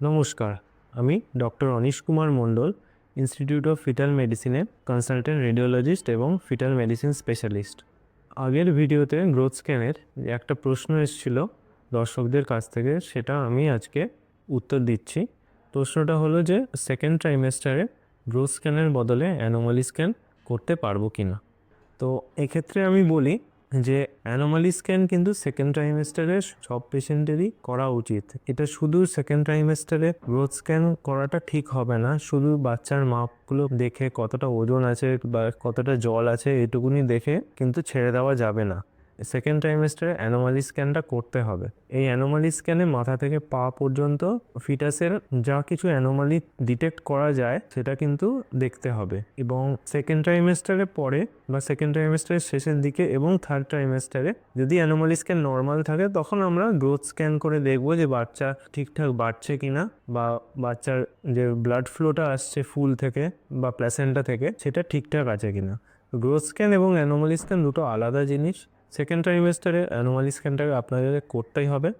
নমস্কার, আমি doctor Anish Kumar Mondal institute of fetal মেডিসিনে consultant radiologist এবং ফিটাল মেডিসিন স্পেশালিস্ট আগের ভিডিওতে গ্রোথ স্ক্যানের একটা প্রশ্ন এসেছিল দর্শকদের কাছ থেকে, সেটা আমি আজকে উত্তর দিচ্ছি। প্রশ্নটা হলো যে সেকেন্ড ট্রাইমেস্টারে গ্রোথ স্ক্যানের বদলে অ্যানোমালি স্ক্যান করতে পারব কি না তো এক্ষেত্রে আমি বলি যে অ্যানোমালি স্ক্যান কিন্তু সেকেন্ড ট্রাইমেস্টারে সব পেশেন্টেরই করা উচিত। এটা শুধু সেকেন্ড ট্রাইমেস্টারে গ্রোথ স্ক্যান করাটা ঠিক হবে না, শুধু বাচ্চার মাপগুলো দেখে কতটা ওজন আছে বা কতটা জল আছে এটুকুনি দেখে কিন্তু ছেড়ে দেওয়া যাবে না। সেকেন্ড ট্রাইমেস্টারে অ্যানোমালি স্ক্যানটা করতে হবে। এই অ্যানোমালি স্ক্যানে মাথা থেকে পা পর্যন্ত ফিটাসের যা কিছু অ্যানোমালি ডিটেক্ট করা যায়, সেটা কিন্তু দেখতে হবে। এবং সেকেন্ড ট্রাইমেস্টারে পরে বা সেকেন্ড ট্রাইমেস্টারের শেষের দিকে এবং থার্ড ট্রাইমেস্টারে যদি অ্যানোমালি স্ক্যান নর্মাল থাকে, তখন আমরা গ্রোথ স্ক্যান করে দেখব যে বাচ্চা ঠিকঠাক বাড়ছে কিনা বা বাচ্চার যে ব্লাড ফ্লোটা আসছে ফুল থেকে বা প্ল্যাসেন্টা থেকে, সেটা ঠিকঠাক আছে কিনা। গ্রোথ স্ক্যান এবং অ্যানোমালি স্ক্যান দুটো আলাদা জিনিস। সেকেন্ড ট্রাইমেস্টারে অ্যানোমালি স্ক্যানটাকে আপনাদের করতেই হবে।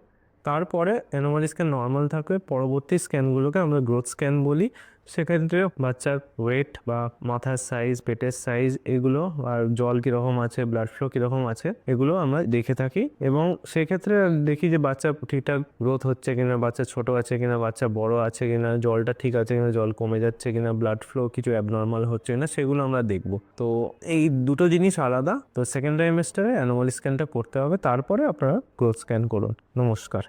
তারপরে অ্যানোমালি স্ক্যান নর্মাল থাকবে। পরবর্তী স্ক্যানগুলোকে আমরা গ্রোথ স্ক্যান বলি। সেক্ষেত্রে বাচ্চার ওয়েট বা মাথার সাইজ পেটের সাইজ এগুলো আর জল কীরকম আছে ব্লাড ফ্লো কীরকম আছে, এগুলো আমরা দেখে থাকি। এবং সেক্ষেত্রে দেখি যে বাচ্চা ঠিকঠাক গ্রোথ হচ্ছে কিনা, বাচ্চা ছোট আছে কিনা, বাচ্চা বড় আছে কিনা, জলটা ঠিক আছে কিনা, জল কমে যাচ্ছে কিনা ব্লাড ফ্লো কিছু অ্যাবনর্মাল হচ্ছে কিনা, সেগুলো আমরা দেখব। তো এই দুটো জিনিস আলাদা। তো সেকেন্ড ট্রাইমেস্টারে অ্যানোমালি স্ক্যানটা করতে হবে, তারপরে আপনারা গ্রোথ স্ক্যান করুন। নমস্কার।